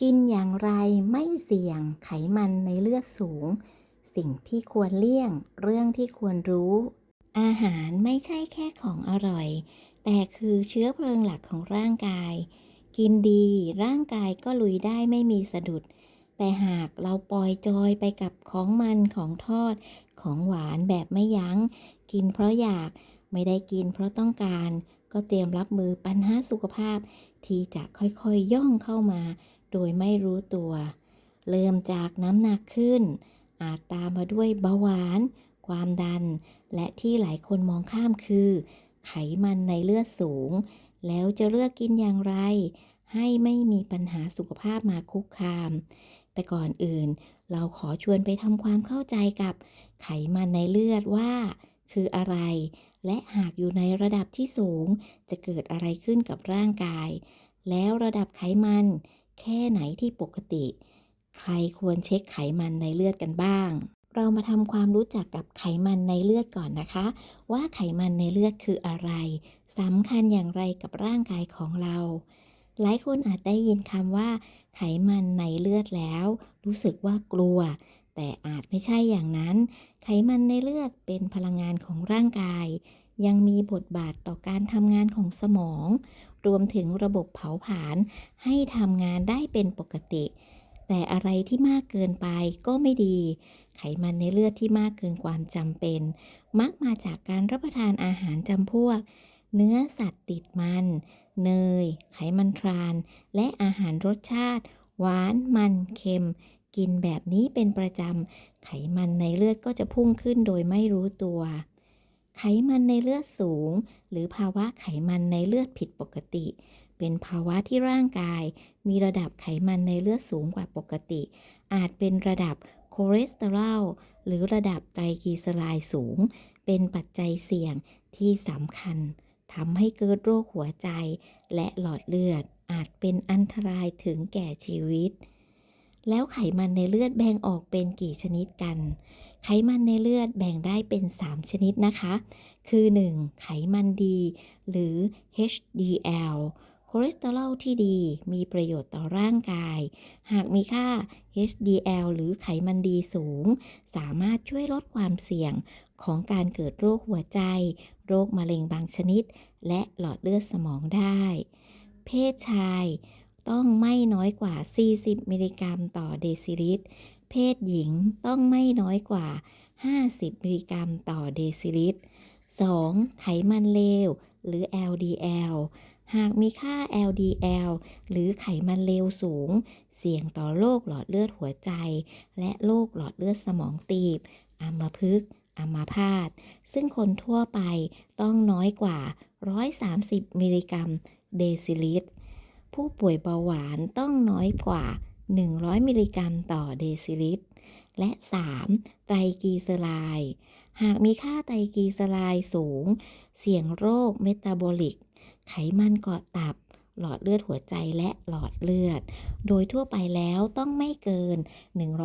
กินอย่างไรไม่เสี่ยงไขมันในเลือดสูง สิ่งที่ควรเลี่ยง เรื่องที่ควรรู้ อาหารไม่ใช่แค่ของอร่อย แต่คือเชื้อเพลิงหลักของร่างกาย กินดีร่างกายก็ลุยได้ไม่มีสะดุด แต่หากเราปล่อยจอยไปกับของมันของทอด ของหวานแบบไม่ยัง้ง กินเพราะอยากไม่ได้กินเพราะต้องการ ก็เตรียมรับมือปัญหาสุขภาพ ที่จะค่อยๆย่องเข้ามา โดยไม่รู้ตัว เริ่มจากน้ำหนักขึ้น อาจตามมาด้วยเบาหวาน ความดัน และที่หลายคนมองข้ามคือ ไขมันในเลือดสูง แล้วจะเลือกกินอย่างไร ให้ไม่มีปัญหาสุขภาพมาคุกคาม แต่ก่อนอื่น เราขอชวนไปทำความเข้าใจกับ ไขมันในเลือดว่า คืออะไร และหากอยู่ในระดับที่สูง จะเกิดอะไรขึ้นกับร่างกายแล้วระดับไขมัน แค่ไหนที่ปกติ ใครควรเช็คไขมันในเลือดกันบ้าง เรามาทำความรู้จักกับไขมันในเลือดก่อนนะคะ ว่าไขมันในเลือดคืออะไรสำคัญอย่างไรกับร่างกายของเรา หลายคนอาจได้ยินคำว่า ไขมันในเลือดแล้ว รู้สึกว่ากลัว แต่อาจไม่ใช่อย่างนั้น ไขมันในเลือดเป็นพลังงานของร่างกายยังมีบทบาทต่อการทำงานของสมอง รวมถึงระบบเผาผลาญให้ทำงานได้เป็นปกติ แต่อะไรที่มากเกินไปก็ไม่ดี ไขมันในเลือดที่มากเกินความจำเป็น มักมาจากการรับประทานอาหารจำพวก เนื้อสัตว์ติดมัน เนย ไขมันทราน และอาหารรสชาติ หวาน มัน เค็ม กินแบบนี้เป็นประจำ ไขมันในเลือดก็จะพุ่งขึ้นโดยไม่รู้ตัว ไขมันในเลือดสูง หรือภาวะไขมันในเลือดผิดปกติ เป็นภาวะที่ร่างกาย มีระดับไขมันในเลือดสูงกว่าปกติ อาจเป็นระดับคอเลสเตอรอลหรือระดับไตรกลีเซอไรด์สูง เป็นปัจจัยเสี่ยงที่สำคัญทำให้เกิดโรคหัวใจ และหลอดเลือด อาจเป็นอันตรายถึงแก่ชีวิต แล้วไขมันในเลือดแบ่งออกเป็นกี่ชนิดกัน ไขมันในเลือดแบ่งได้เป็น 3 ชนิดนะคะ คือ 1. ไขมันดี หรือ HDL คอเลสเตอรอลที่ดีมีประโยชน์ต่อร่างกาย หากมีค่า HDL หรือไขมันดีสูง สามารถช่วยลดความเสี่ยงของการเกิดโรคหัวใจ โรคมะเร็งบางชนิด และหลอดเลือดสมองได้ เพศชายต้องไม่น้อยกว่า 40 มิลลิกรัมต่อเดซิลิตร เพศหญิงต้องไม่น้อยกว่า 50 มิลลิกรัมต่อเดซิลิตร 2. ไขมันเลว หรือ LDL หากมีค่า LDL หรือไขมันเลวสูง เสี่ยงต่อโรคหลอดเลือดหัวใจ และโรคหลอดเลือดสมองตีบอัมพฤกษ์อัมาพาต ซึ่งคนทั่วไปต้องน้อยกว่า 130 มิลลิกรัมเดซิลิตร ผู้ป่วยเบาหวานต้องน้อยกว่า 100 มิลลิกรัมต่อเดซิลิตร และ 3. ไตรกีเซอไรด์หากมีค่าไตรกีเซอไรด์สูง เสี่ยงโรคเมตาบอลิก ไขมันเกาะตับ หลอดเลือดหัวใจและหลอดเลือด โดยทั่วไปแล้วต้องไม่เกิน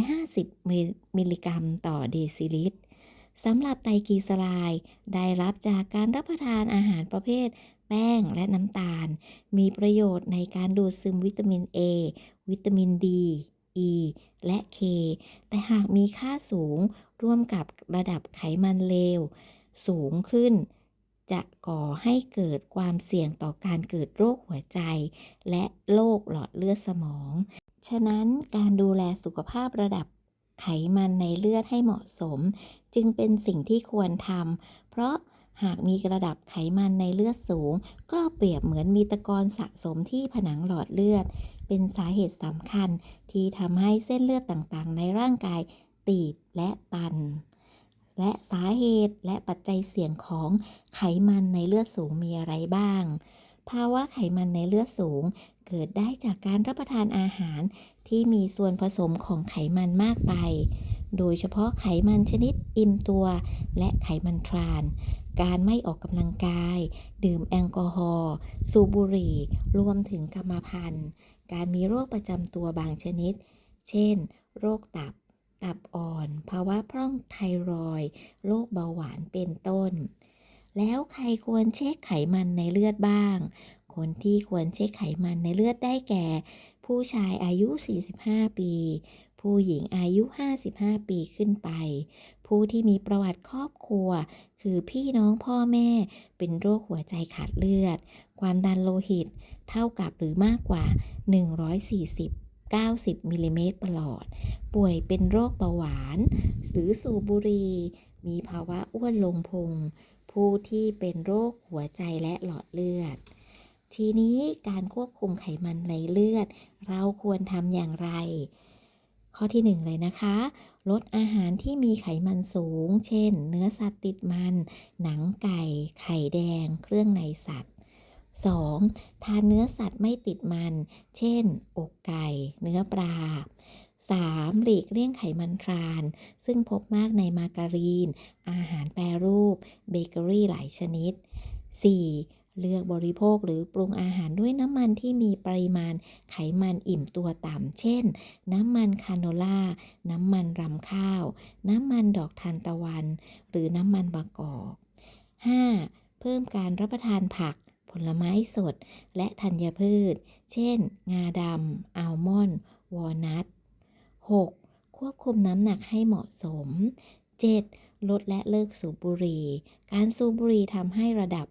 150 มิลลิกรัมต่อเดซิลิตรสำหรับไตรกีเซอไรด์ได้รับจากการรับประทานอาหารประเภท แป้งและน้ำตาล มีประโยชน์ในการดูดซึมวิตามิน A วิตามิน D E และ K แต่หากมีค่าสูงร่วมกับระดับไขมันเลว สูงขึ้น จะก่อให้เกิดความเสี่ยงต่อการเกิดโรคหัวใจ และโรคหลอดเลือดสมอง ฉะนั้นการดูแลสุขภาพระดับไขมันในเลือดให้เหมาะสม จึงเป็นสิ่งที่ควรทำเพราะ หากมีระดับไขมันในเลือดสูง ก็เปรียบเหมือนมีตะกอนสะสมที่ผนังหลอดเลือด เป็นสาเหตุสำคัญที่ทำให้เส้นเลือดต่างๆ ในร่างกายตีบและตัน และสาเหตุและปัจจัยเสี่ยงของไขมันในเลือดสูงมีอะไรบ้าง ภาวะไขมันในเลือดสูง เกิดได้จากการรับประทานอาหารที่มีส่วนผสมของไขมันมากไป โดยเฉพาะไขมันชนิดอิ่มตัว และไขมันทราน การไม่ออกกำลังกาย ดื่มแอลกอฮอล์ สูบบุหรี่ รวมถึงกรรมพันธุ์ การมีโรคประจำตัวบางชนิด เช่น โรคตับ ตับอ่อน ภาวะพร่องไทรอย โรคเบาหวานเป็นต้น แล้วใครควรเช็คไขมันในเลือดบ้าง คนที่ควรเช็คไขมันในเลือดได้แก่ ผู้ชายอายุ 45 ปี ผู้หญิงอายุ 55 ปีขึ้นไป ผู้ที่มีประวัติครอบครัว คือพี่น้องพ่อแม่ เป็นโรคหัวใจขาดเลือด ความดันโลหิต เท่ากับหรือมากกว่า 140 90 มิลลิเมตรประหลอด ป่วยเป็นโรคเบาหวาน หรือสูบบุหรี่ มีภาวะอ้วนลงพุง ผู้ที่เป็นโรคหัวใจและหลอดเลือด ทีนี้การควบคุมไขมันในเลือด เราควรทำอย่างไร ข้อที่หนึ่งเลยนะคะ ลดอาหารที่มีไขมันสูง เช่น เนื้อสัตว์ติดมัน หนังไก่ ไข่แดง เครื่องในสัตว์ 2. ทานเนื้อสัตว์ไม่ติดมัน เช่น อกไก่ เนื้อปลา 3. หลีกเลี่ยงไขมันทราน ซึ่งพบมากในมาการีน อาหารแปรรูป เบเกอรี่หลายชนิด 4. เลือกบริโภคหรือปรุงอาหารด้วยน้ำมันที่มีปริมาณไขมันอิ่มตัวต่ำ เช่น น้ำมันคาโนล่า น้ำมันรำข้าว น้ำมันดอกทานตะวัน หรือน้ำมันมะกอก 5. เพิ่มการรับประทานผัก ผลไม้สด และธัญพืช เช่น งาดำอัลมอนด์ วอลนัท 6. ควบคุมน้ำหนักให้เหมาะสม 7. ลดและเลิกสูบบุหรี่ การสูบบุหรี่ทำให้ระดับ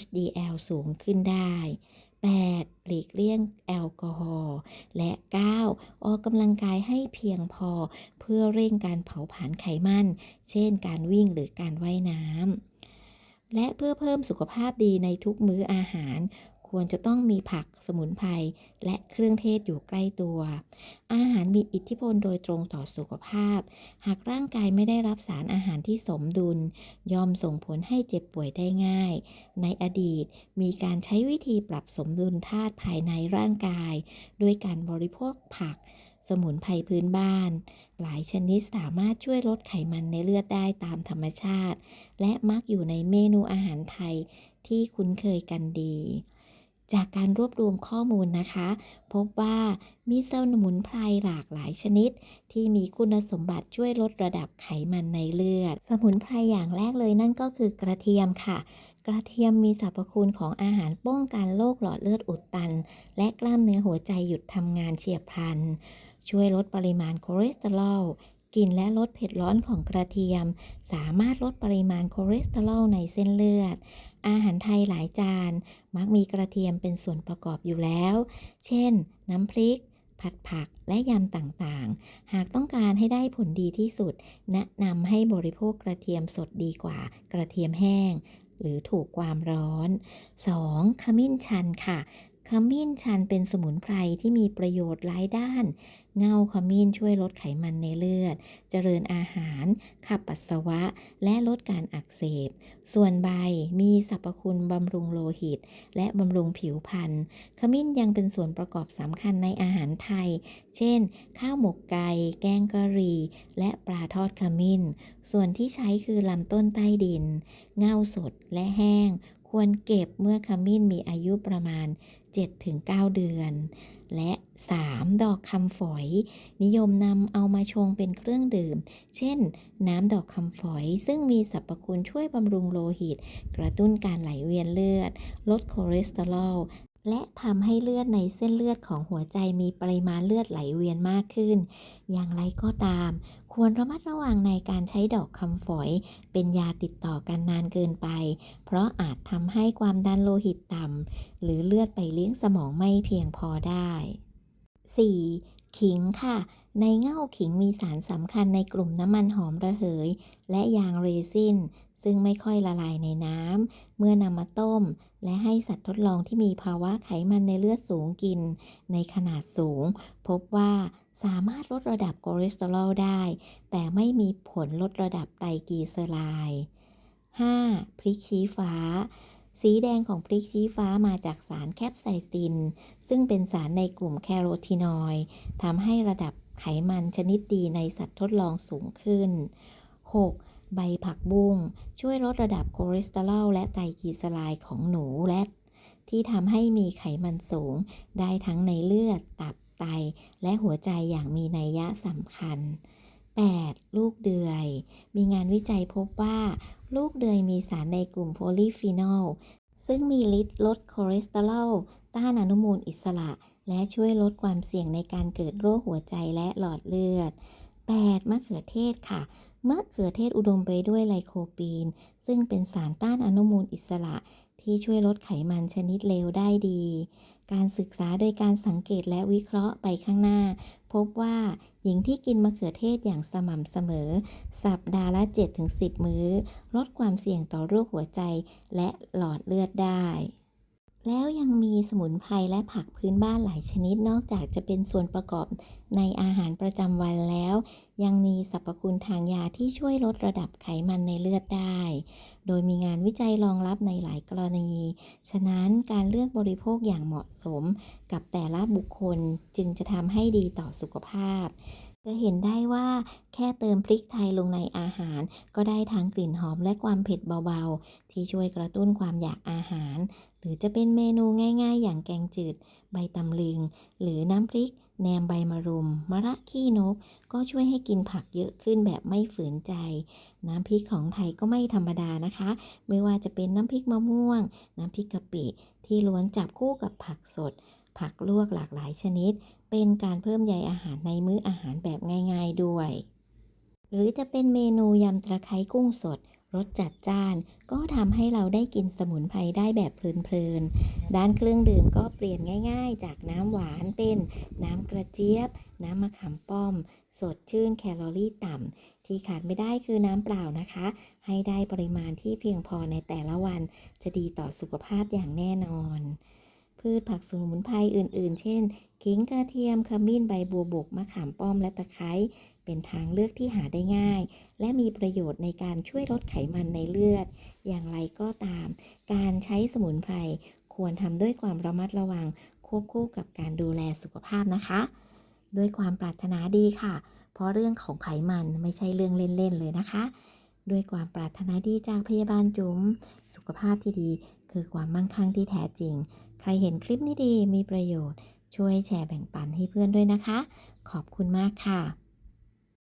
HDL สูงขึ้นได้ 8. หลีกเลี่ยงแอลกอฮอล์ และ 9. ออกกำลังกายให้เพียงพอ เพื่อเร่งการเผาผลาญไขมัน เช่นการวิ่งหรือการว่ายน้ำและเพื่อเพิ่มสุขภาพดีในทุกมื้ออาหาร ควรจะต้องมีผักสมุนไพรและเครื่องเทศอยู่ใกล้ตัว อาหารมีอิทธิพลโดยตรงต่อสุขภาพ หากร่างกายไม่ได้รับสารอาหารที่สมดุล ย่อมส่งผลให้เจ็บป่วยได้ง่าย ในอดีตมีการใช้วิธีปรับสมดุลธาตุภายในร่างกาย ด้วยการบริโภคผักสมุนไพรพื้นบ้าน หลายชนิดสามารถช่วยลดไขมันในเลือดได้ตามธรรมชาติ และมักอยู่ในเมนูอาหารไทยที่คุ้นเคยกันดี จากการรวบรวมข้อมูลนะคะ พบว่ามีสมุนไพรหลากหลายชนิด ที่มีคุณสมบัติช่วยลดระดับไขมันในเลือด สมุนไพรอย่างแรกเลยนั่นก็คือกระเทียมค่ะ กระเทียมมีสรรพคุณของอาหารป้องกันโรคหลอดเลือดอุดตัน และกล้ามเนื้อหัวใจหยุดทำงานเฉียบพลัน ช่วยลดปริมาณคอเลสเตอรอลกลิ่นและรสเผ็ดร้อนของกระเทียม สามารถลดปริมาณคอเลสเตอรอลในเส้นเลือด อาหารไทยหลายจาน มักมีกระเทียมเป็นส่วนประกอบอยู่แล้ว เช่น น้ำพริก ผัดผักและยำต่างๆ หากต้องการให้ได้ผลดีที่สุด แนะนำให้บริโภคกระเทียมสดดีกว่า กระเทียมแห้ง หรือถูกความร้อน 2. ขมิ้นชันค่ะขมิ้นชันเป็นสมุนไพรที่มีประโยชน์หลายด้านเงาขมิ้นช่วยลดไขมันในเลือด เจริญอาหาร ขับปัสสาวะ และลดการอักเสบ ส่วนใบมีสรรพคุณบำรุงโลหิต และบำรุงผิวพรรณ ขมิ้นยังเป็นส่วนประกอบสำคัญในอาหารไทย เช่น ข้าวหมกไก่ แกงกะหรี่ และปลาทอดขมิ้น ส่วนที่ใช้คือลำต้นใต้ดิน เงาสดและแห้ง ควรเก็บเมื่อขมิ้นมีอายุประมาณ 7-9 เดือน และ 3. ดอกคำฝอย นิยมนำเอามาชงเป็นเครื่องดื่ม เช่น น้ำดอกคำฝอย ซึ่งมีสรรพคุณช่วยบำรุงโลหิต กระตุ้นการไหลเวียนเลือด ลดคอเลสเตอรอลและทำให้เลือดในเส้นเลือดของหัวใจมีปริมาณเลือดไหลเวียนมากขึ้น อย่างไรก็ตาม ควรระมัดระวังในการใช้ดอกคำฝอย เป็นยาติดต่อกันนานเกินไป เพราะอาจทำให้ความดันโลหิตต่ำหรือเลือดไปเลี้ยงสมองไม่เพียงพอได้ 4. ขิงค่ะ ในเง่าขิงมีสารสำคัญในกลุ่มน้ำมันหอมระเหย และยางเรซินซึ่งไม่ค่อยละลายในน้ำ เมื่อนำมาต้ม และให้สัตว์ทดลองที่มีภาวะไขมันในเลือดสูงกิน ในขนาดสูง พบว่าสามารถลดระดับคอเลสเตอรอลได้ แต่ไม่มีผลลดระดับไตรกลีเซอไรด์ 5. พริกชี้ฟ้า สีแดงของพริกชี้ฟ้ามาจากสารแคปไซซิน ซึ่งเป็นสารในกลุ่มแคโรทีนอยด์ทำให้ระดับไขมันชนิดดีในสัตว์ทดลองสูงขึ้น 6. ใบผักบุ้งช่วยลดระดับคอเลสเตอรอลและไตรกลีเซอไรด์ของหนูและที่ทำให้มีไขมันสูง ได้ทั้งในเลือด ตับ ไต และหัวใจอย่างมีนัยยะสำคัญ 8. ลูกเดือย มีงานวิจัยพบว่า ลูกเดือยมีสารในกลุ่มโพลีฟีนอล ซึ่งมีฤทธิ์ลดคอเลสเตอรอล ต้านอนุมูลอิสระ และช่วยลดความเสี่ยงในการเกิดโรคหัวใจและหลอดเลือด 8. มะเขือเทศค่ะ มะเขือเทศอุดมไปด้วยไลโคปีน ซึ่งเป็นสารต้านอนุมูลอิสระที่ช่วยลดไขมันชนิดเลวได้ดี การศึกษาโดยการสังเกตและวิเคราะห์ไปข้างหน้า พบว่าหญิงที่กินมะเขือเทศอย่างสม่ำเสมอ สัปดาห์ละ 7-10 มื้อ ลดความเสี่ยงต่อโรคหัวใจและหลอดเลือดได้ แล้วยังมีสมุนไพรและผักพื้นบ้านหลายชนิดนอกจากจะเป็นส่วนประกอบในอาหารประจำวันแล้ว ยังมีสรรพคุณทางยาที่ช่วยลดระดับไขมันในเลือดได้ โดยมีงานวิจัยรองรับในหลายกรณี ฉะนั้นการเลือกบริโภคอย่างเหมาะสมกับแต่ละบุคคลจึงจะทำให้ดีต่อสุขภาพจะเห็นได้ว่าแค่เติมพริกไทยลงในอาหาร ก็ได้ทั้งกลิ่นหอมและความเผ็ดเบาๆ ที่ช่วยกระตุ้นความอยากอาหาร รือจะเป็นเมนูง่ายๆ อย่างแกงจืด ใบตำลึง หรือน้ำพริก แหนมใบมะรุม มะระขี้นก ก็ช่วยให้กินผักเยอะขึ้นแบบไม่ฝืนใจ น้ำพริกของไทยก็ไม่ธรรมดานะคะ ไม่ว่าจะเป็นน้ำพริกมะม่วง น้ำพริกกะปิ ที่ล้วนจับคู่กับผักสด ผักลวกหลากหลายชนิด เป็นการเพิ่มใยอาหารในมื้ออาหารแบบง่าย ๆด้วยหรือจะเป็นเมนูยำตะไคร้กุ้งสด รสจัดจ้าน ก็ทำให้เราได้กินสมุนไพรได้แบบเพลินๆ ด้านเครื่องดื่มก็เปลี่ยนง่ายๆ จากน้ำหวานเป็นน้ำกระเจี๊ยบ น้ำมะขามป้อม สดชื่นแคลอรี่ต่ำ ที่ขาดไม่ได้คือน้ำเปล่านะคะ ให้ได้ปริมาณที่เพียงพอในแต่ละวัน จะดีต่อสุขภาพอย่างแน่นอน พืชผักสมุนไพรอื่นๆ เช่นขิงกระเทียมขมิ้นใบบัวบกมะขามป้อมและตะไคร้ เป็นทางเลือกที่หาได้ง่าย และมีประโยชน์ในการช่วยลดไขมันในเลือด อย่างไรก็ตาม การใช้สมุนไพรควรทำด้วยความระมัดระวังควบคู่กับการดูแลสุขภาพนะคะ ด้วยความปรารถนาดีค่ะ เพราะเรื่องของไขมันไม่ใช่เรื่องเล่นๆเลยนะคะ ด้วยความปรารถนาดีจากพยาบาลจุ๋มสุขภาพที่ดี คือความมั่งคั่งที่แท้จริง ใครเห็นคลิปนี้ดีมีประโยชน์ช่วยแชร์แบ่งปันให้เพื่อนด้วยนะคะ ขอบคุณมากค่ะ